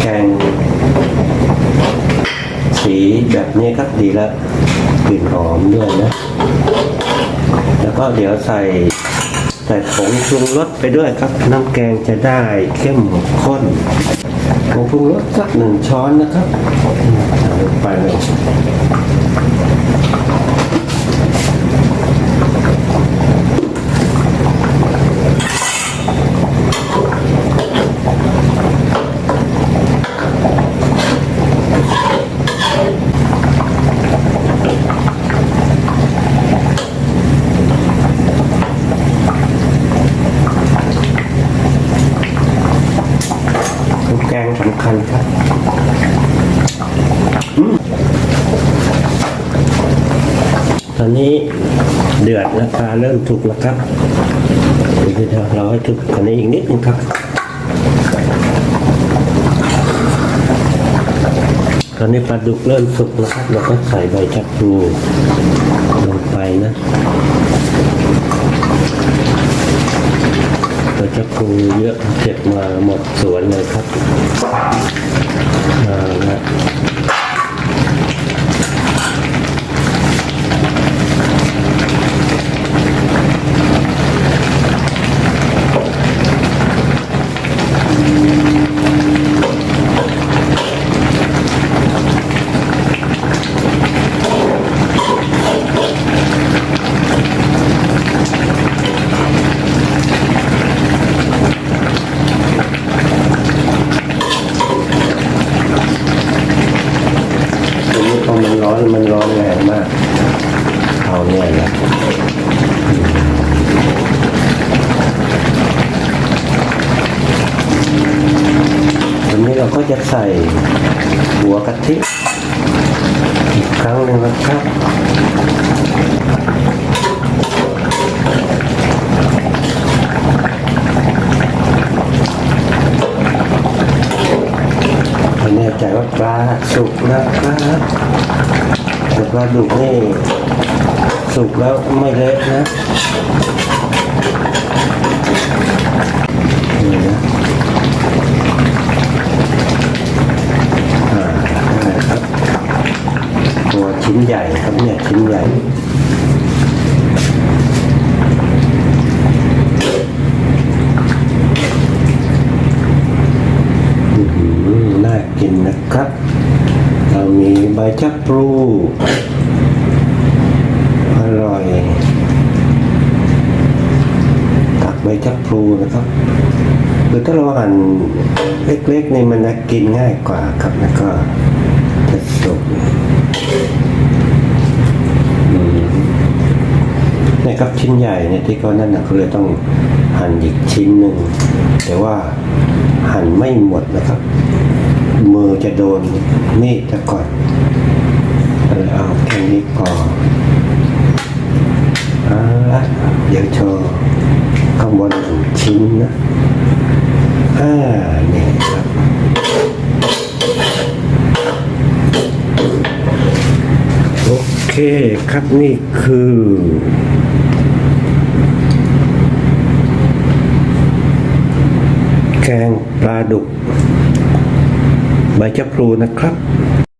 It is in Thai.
แกงสีแบบนี้ครับดีแล้วกลิ่นหอมด้วยนะ แล้วก็เดี๋ยวใส่ใส่ผงปรุงรสไปด้วยครับ น้ำแกงจะได้เข้มข้นผงปรุงรสสักหนึ่งช้อนนะครับลงไปเลย แกงสำคัญครับตอนนี้เดือดแล้วปลาเริ่มถูกแล้วครับเดี๋ยวเราให้ถูกกว่านี้อีกนิดนึงครับตอนนี้ปลาดุกเริ่มสุกแล้วครับ เราก็ใส่ใบชะพลูลงไปนะ ใบชะพลูเยอะเก็บมาหมดสวนเลยครับมาละ ทีนี้พอมันร้อนมันร้อนแรงมาก เอาเนี่ยแหละทีนี้เราก็จะ ใส่หัวกะทิอีกครั้งหนึ่งนะครับแน่ใจว่าปลาสุกนะครับแต่ปลาดุกนี่สุกแล้วไม่เละนะนี่นะอ่าได้ครับตัวชิ้น ใหญ่ครับเนี่ยชิ้นใหญ่หือน่ากินนะครับ เรามีใบชะพลูอร่อยตักใบชะพลูนะครับคือถ้าเราหั่นเล็กๆนี่มันจะกินง่ายกว่าครับแล้วก็จะสุก เนี่ยครับชิ้นใหญ่เนี่ยที่เขานั่นนะเขาเลยต้องหั่นอีกชิ้นหนึ่งแต่ว่าหั่นไม่หมดนะครับ มือจะโดนมีดซะก่อนเลยเอาแค่นี้ก่อนเอาละเดี๋ยวโชว์ข้างบนหนึ่งชิ้นนะอ่านี่ยครับโอเคครับนี่คือ แกงปลาดุกใบชะพลูนะครับ